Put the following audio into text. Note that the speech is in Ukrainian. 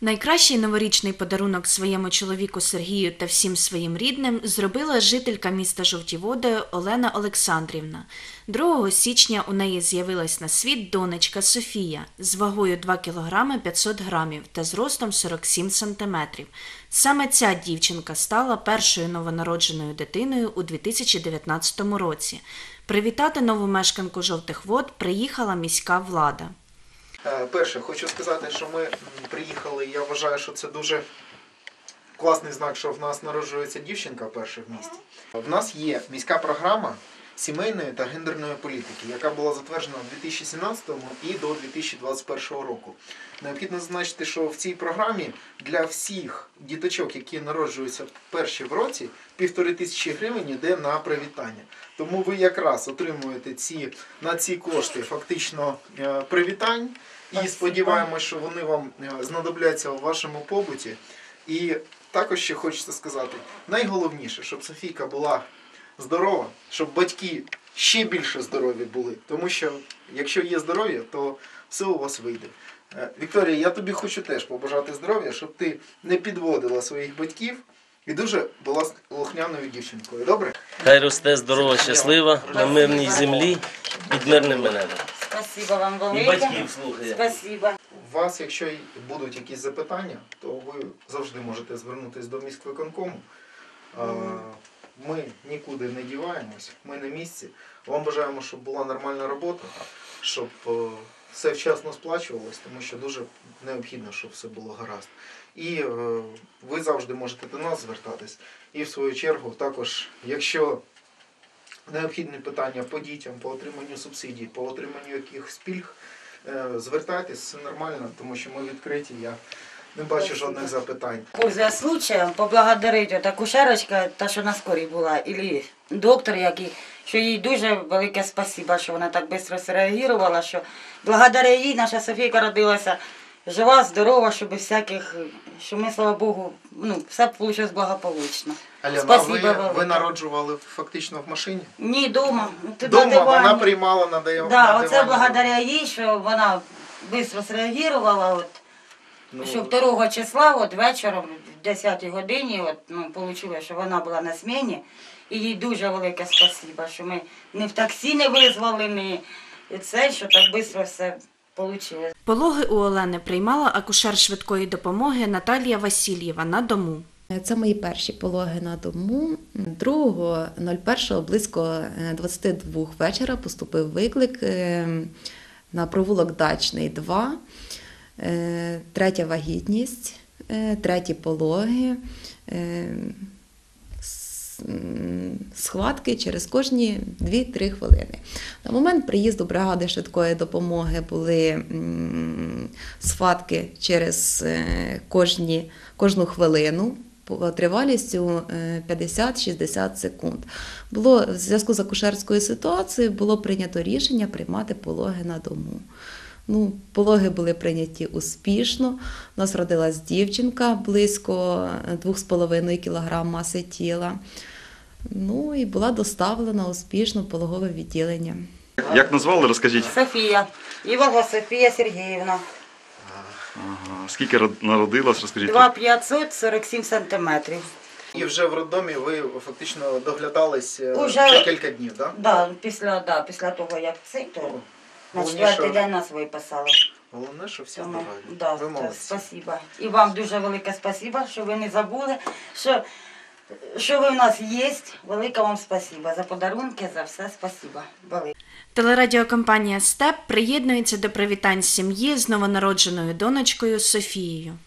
Найкращий новорічний подарунок своєму чоловіку Сергію та всім своїм рідним зробила жителька міста Жовті Води Олена Олександрівна. 2 січня у неї з'явилась на світ донечка Софія з вагою 2 кг 500 грамів та зростом 47 см. Саме ця дівчинка стала першою новонародженою дитиною у 2019 році. Привітати нову мешканку жовтих вод приїхала міська влада. Е, Перше, хочу сказати, що ми приїхали. Я вважаю, що це дуже класний знак, що в нас народжується дівчинка перша в місті. В нас є міська програма сімейної та гендерної політики, яка була затверджена у 2017 і до 2021 року. Необхідно зазначити, що в цій програмі для всіх діточок, які народжуються перші в році, півтори тисячі гривень йде на привітання. Тому ви якраз отримуєте ці на ці кошти фактично е, привітань. І сподіваємось, що вони вам е, знадобляться у вашому побуті. І також ще хочеться сказати, найголовніше, щоб Софійка була здорова, щоб батьки ще більше здорові були. Тому що якщо є здоров'я, то все у вас вийде. Е, Вікторія, я тобі хочу теж побажати здоров'я, щоб ти не підводила своїх батьків і дуже була слухняною дівчинкою. Добре? Хай росте здорова, щаслива на мирній землі під мирним небом. Спасибо вам І батьків слухає. Спасибо. У вас, якщо будуть якісь запитання, то ви завжди можете звернутися до міськвиконкому. Ми нікуди не діваємось, ми на місці. Вам бажаємо, щоб була нормальна робота, щоб е, все вчасно сплачувалось, тому що дуже необхідно, щоб все було гаразд. І е, ви завжди можете до нас звертатись. І в свою чергу також, якщо необхідні питання по дітям, по отриманню субсидій, по отриманню якихось пільг, е, звертайтесь, все нормально, тому що ми відкриті. Я не бачу жодних запитань. Пользуясь случаем, поблагодарить от акушерочка, та, що на скорій була, і доктор, який, що їй дуже велике спасибо, що вона так швидко зреагувала, що благодаря їй наша Софійка родилася жива, здорова, щоб всяких, що ми, слава Богу, ну, все вийшло благополучно. Альона, а Спасибо ви, велике. ви народжували фактично в машині? Ні, дома. Ти на Дома дивані. вона приймала на дивані. Да, оце благодаря їй, що вона швидко зреагувала. От, Ну, що 2 числа, от вечором, в 10 годині, от, ну, вийшло, що вона була на зміні. І їй дуже велике спасибо, що ми не в таксі не визвали, не і це, що так швидко все вийшло. Пологи у Олени приймала акушер швидкої допомоги Наталія Васильєва на дому. Це мої перші пологи на дому. 2.01 близько е, 22 вечора поступив виклик е, на провулок Дачний 2, е, третя вагітність, е, треті пологи. Е, Схватки через кожні 2-3 хвилини. На момент приїзду бригади швидкої допомоги були схватки через е, кожні, кожну хвилину тривалістю е, 50-60 секунд. Було в зв'язку з акушерською ситуацією було прийнято рішення приймати пологи на дому. Ну, пологи були прийняті успішно. У нас родилась дівчинка близько 2,5 кг маси тіла. Ну і була доставлена успішно в пологове відділення. Як назвали, розкажіть. Софія, Івова Софія Сергіївна, Ага. Скільки род- народилась, розкажіть. 2,547 сантиметрів. І вже в роддомі ви фактично доглядались е, Уже- декілька днів, так? Да, після, да, після того, як цей, то на Головне, четвертий що- день нас виписали. Головне, що всі Тому, здорові. да, ви молодці. спасибо. І вам дуже велике спасіба, що ви не забули, що, що ви в нас є. Велике вам спасибо за подарунки, за все спасіба. Велике. Телерадіокомпанія Степ приєднується до привітань сім'ї з новонародженою донечкою Софією.